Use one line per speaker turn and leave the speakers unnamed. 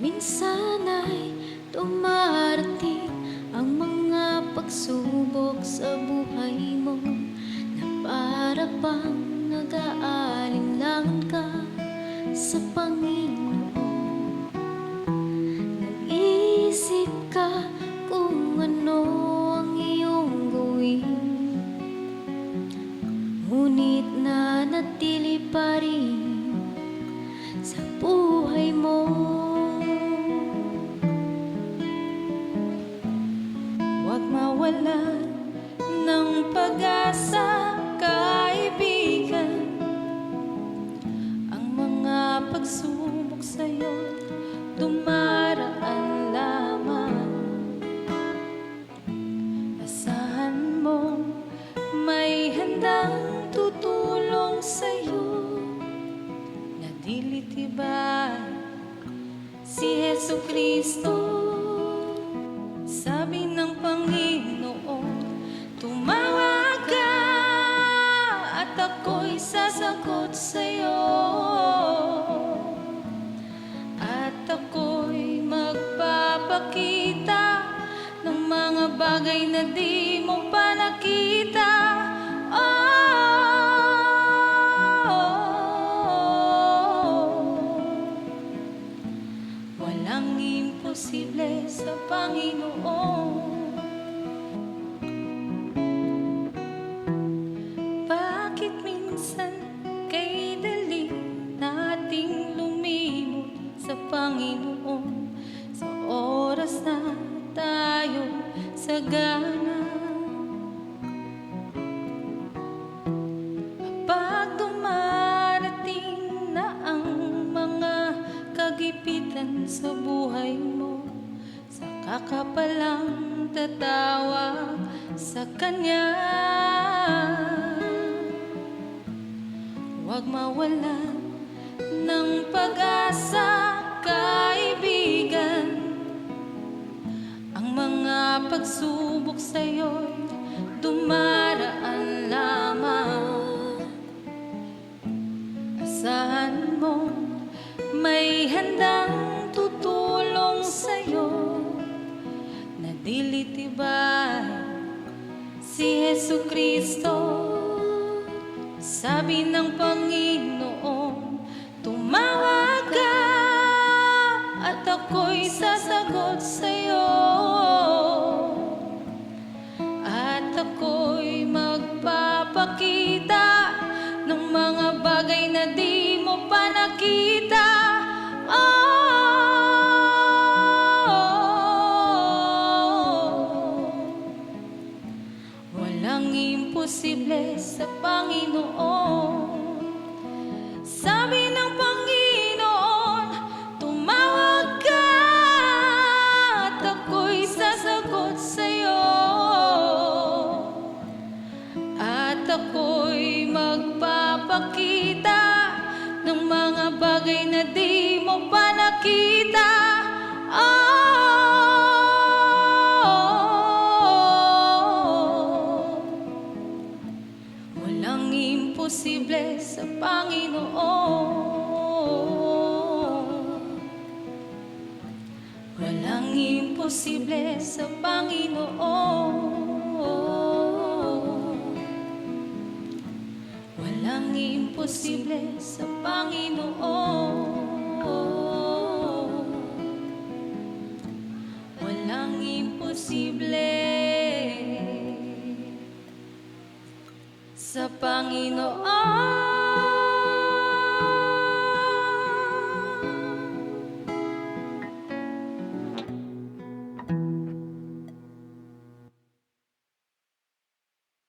minsan ay dumarating ang mga pagsubok sa buhay mo na para bang nag-aalinlangan ka sa Panginoon. Nag-iisip ka Huwag mawalan ng pag-asa, kaibigan. Ang mga pagsubok sa'yo dumaraan lamang. Asahan mo may handang tutulong sa'yo. Na dilitibay si Yesu Kristo Sabi sasagot sa'yo. At ako'y magpapakita Ng mga bagay na di mo pa nakita Panginoon Sa oras na tayo sagana Pag dumarating na ang mga kagipitan sa buhay mo Saka ka palang tatawag sa Kanya. Huwag mawalan ng pag-asa, kaibigan Ang mga pagsubok sa'yo'y dumaraan lamang. Asahan mo may handang tutulong sa'yo. Na dilitibay si Yesu Kristo. Sabi ng Panginoon Tumawag ka ako'y sasagot sa'yo. At ako'y magpapakita Ng mga bagay na di mo pa nakita. Oh, Walang imposible sa Panginoon. Sabi ng ako'y magpapakita Ng mga bagay na di mo pa nakita. Oh, Walang imposible sa Panginoon. Walang imposible sa Panginoon Walang imposible sa Panginoon. Walang imposible sa Panginoon